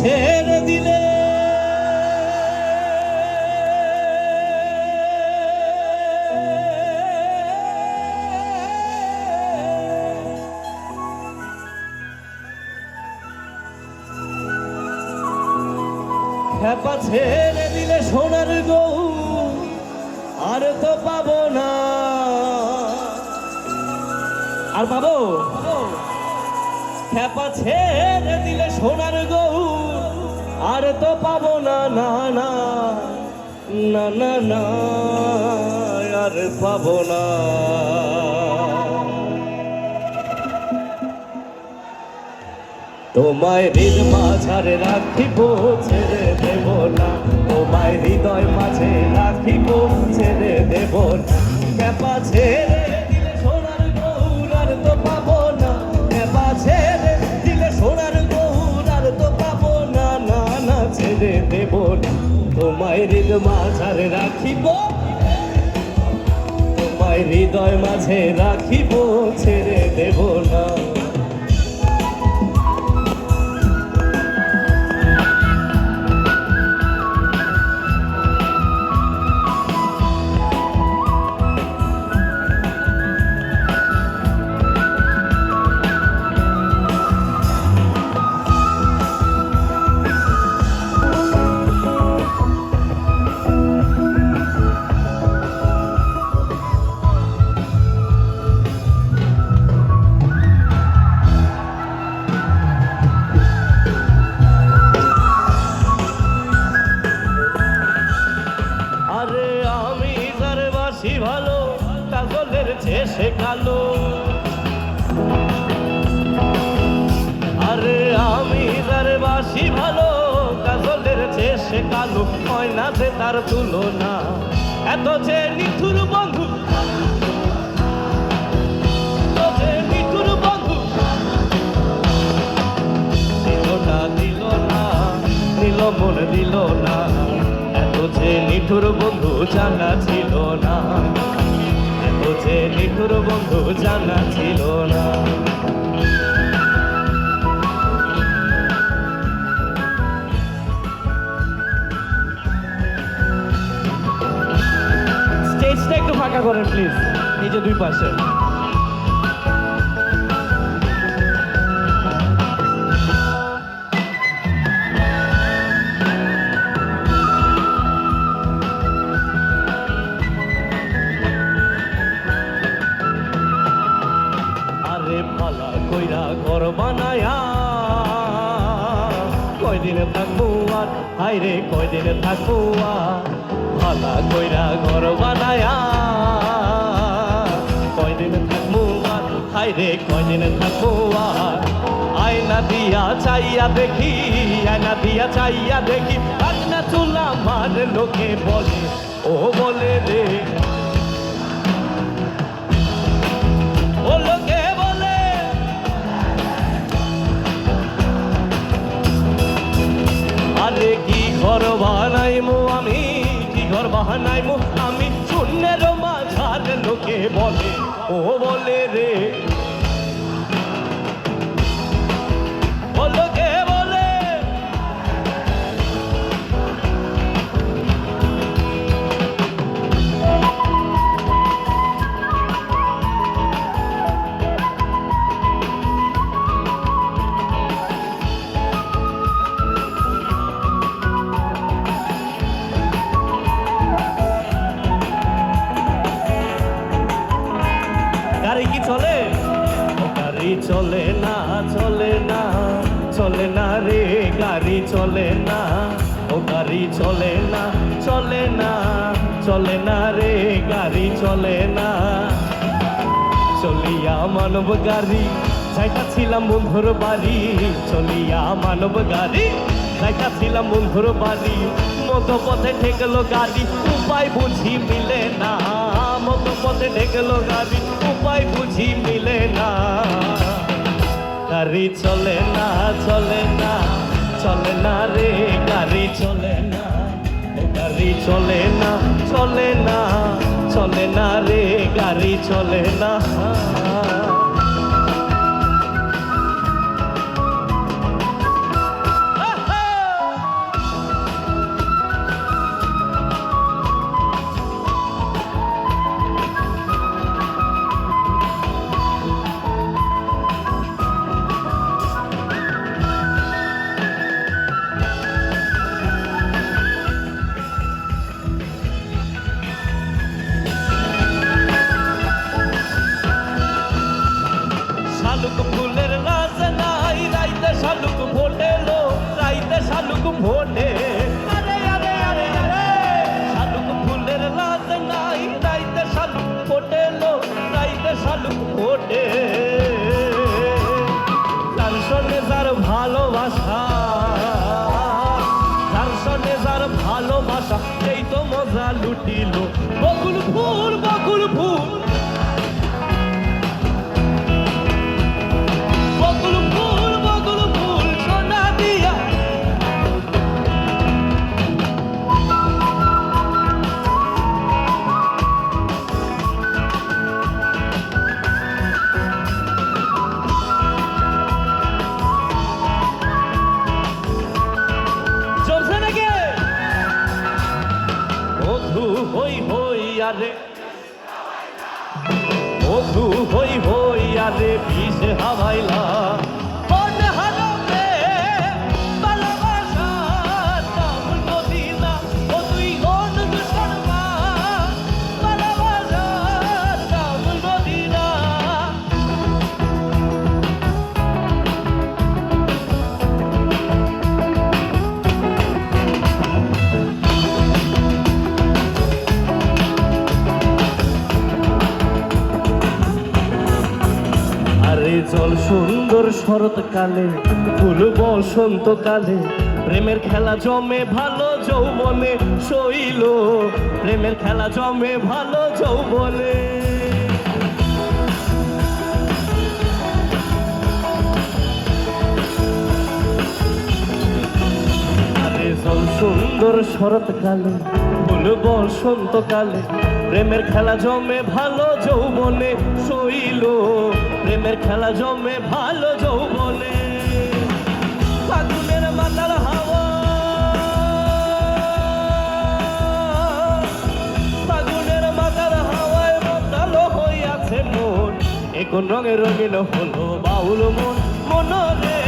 ছেড়ে দিলে। খেপা ছেড়ে দিলে সোনার গৌ আর তো পাবো না। আর পাবো? খেপা ছেড়ে দিলে সোনার গৌ আর তো পাবো না না না না না না, আর পাবো না। তোমায় হৃদ মাঝারে রাখিব, ছেড়ে দেব না। তোমায় হৃদয় মাঝে রাখিব, ছেড়ে দেব না। ক্যাপা ছেড়ে তোমায় হৃদ মাঝারে রাখিব। তোমায় হৃদয় মাঝে রাখিব ছেড়ে দেব না। কালো হয় না যে তার তুলনা। এত যে নিঠুর বন্ধু। মন দিল না। এত যে নিঠুর বন্ধু জানা ছিল না। এত যে নিঠুর বন্ধু জানা ছিল না। করেন প্লিজ এই যে দুই পাশে। কয়দিনে থাকব আর? হাইরে কয়দিনে থাকব আর? ভালা কইরা ঘর বানায়া। কয়দিনে থাকব আর? হাইরে কয়দিনে থাকব আর? আয়না দিয়া চাইয়া দেখি, আয়না দিয়া চাইয়া দেখি। আয়না চুলা মার লোকে বলে, ও বলে রে। ঘর বানাইমু আমি শূন্যের মাঝার লোকে বলে। ও বলে রে চলে না চলে না চলে না রে, গাড়ি চলে না। চলিয়া মানব গাড়ি, যাইতাছিলাম বন্ধুর বাড়ি। চলিয়া মানব গাড়ি, যাইতাছিলাম বন্ধুর বাড়ি। মতো পথে ঠেকলো গাড়ি, উপায় বুঝি মিলে না। মতো পথে ঠেকলো গাড়ি, উপায় বুঝি মিলে না। গাড়ি চলে না চলে না চলে না রে চলে না ও গাড়ি চলে না চলে না চলে না রে গাড়ি চলে না। শালুক ফুলের রাস নাই, রাইতে শালুক ভোটে লো রাইতে শালুক ভোটে আরে আরে আরে নাই, রাইতে শালুক ভোটে লো রাইতে শালুক ভোটে তার সঙ্গে ভালোবাসা, তার সঙ্গে তার ভালোবাসা সেই তো মজা লুটিল। বকুল ফুল বকুল ফুল জল সুন্দর শরৎকালে, ফুল বসন্তকালে, প্রেমের খেলা জমে ভালো যৌবনে শৈল, প্রেমের খেলা জমে ভালো যৌবনে। সুন্দর শরৎকালে, ফুল বসন্তকালে, প্রেমের খেলা জমে ভালো যৌবনে শৈল প্রেমের খেলা জমে ভালো যৌবনে। ফাগুনের মাতাল হাওয়া। ফাগুনের মাতাল হাওয়ায় মাতালো হইয়াছে মন। এখন রঙে রঙিন হলো বাউল মন, মনরে।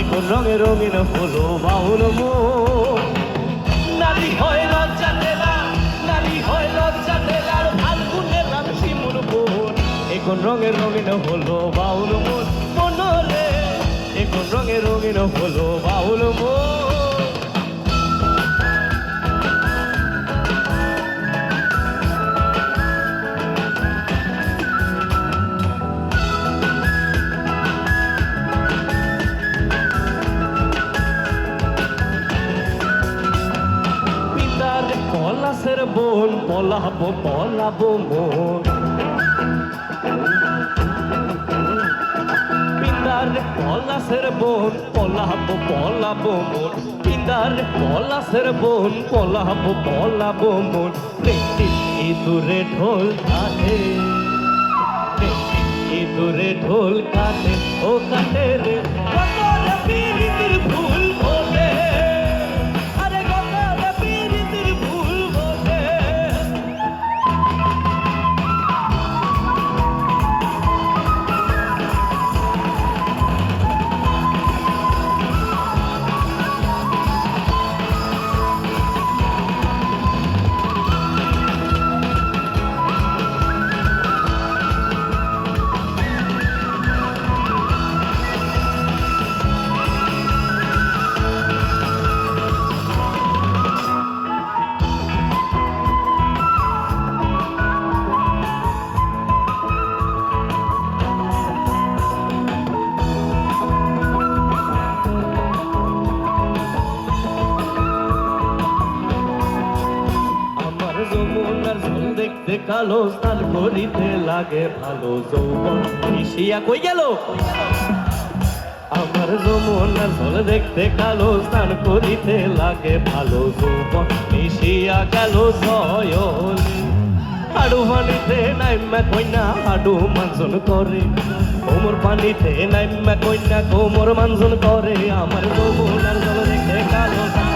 এখন রঙে রঙিন হলো বাউল মন। নারী হয় লজ্জা এখন রঙে রঙিন হলো বাউল মন মনরে এখন রঙে রঙিন হলো বাউল মন বোন, পলাবো পলাবো মন পলাশের বোন, পলাবো পলাবো মন। পিতার পলাশের বোন, পলাবো পলাবো মন। দেখি ইঁদুরে ঢোল কাটে। ইঁদুরে ঢোল কাটে। ও কাটে রে। যমুনার ঝোল দেখতে কালো স্নান করিতে লাগে ভালো যৌবন। মিশিয়া কই গেল? আমার যমুনার ঝোল দেখতে কালো স্নান করিতে লাগে ভালো যৌবন। মিশিয়া গেল জয়লি হাডু পানিতে নাইমা কইনা হাডু মানজন করে। কোমর পানিতে নাইমা কইনা, কোমর মানজন করে। আমার যমুনার ঝোল দেখতে কালো স্নান